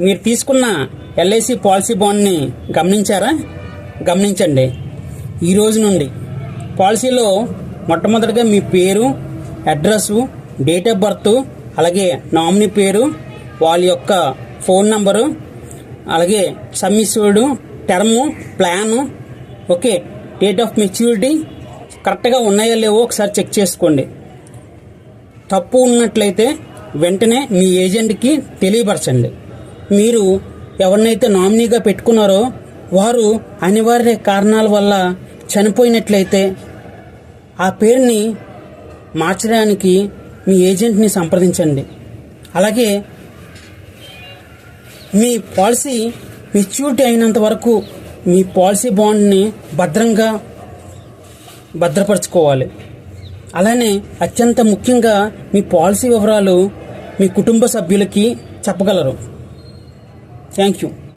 మీరు తీసుకున్న LIC policy బాండ్ని గమనించారా? గమనించండి. ఈ రోజు నుండి పాలసీలో మొట్టమొదటిగా మీ పేరు అడ్రస్సు డేట్ ఆఫ్ బర్త్ అలాగే నామినీ పేరు వాళ్ళ యొక్క ఫోన్ నంబరు అలాగే sum assured term plan okay date of maturity కరెక్ట్గా ఉన్నాయో లేవో ఒకసారి చెక్ చేసుకోండి. తప్పు ఉన్నట్లయితే వెంటనే మీ ఏజెంట్కి తెలియపరచండి. మీరు ఎవరినైతే నామినీగా పెట్టుకున్నారో వారు అనివార్య కారణాల వల్ల చనిపోయినట్లయితే ఆ పేరుని మార్చడానికి మీ ఏజెంట్ని సంప్రదించండి. అలాగే మీ పాలసీ మెచ్యూరిటీ అయినంత వరకు మీ పాలసీ బాండ్ని భద్రంగా భద్రపరచుకోవాలి. అలానే అత్యంత ముఖ్యంగా మీ పాలసీ వివరాలు మీ కుటుంబ సభ్యులకి చెప్పగలరు. Thank you.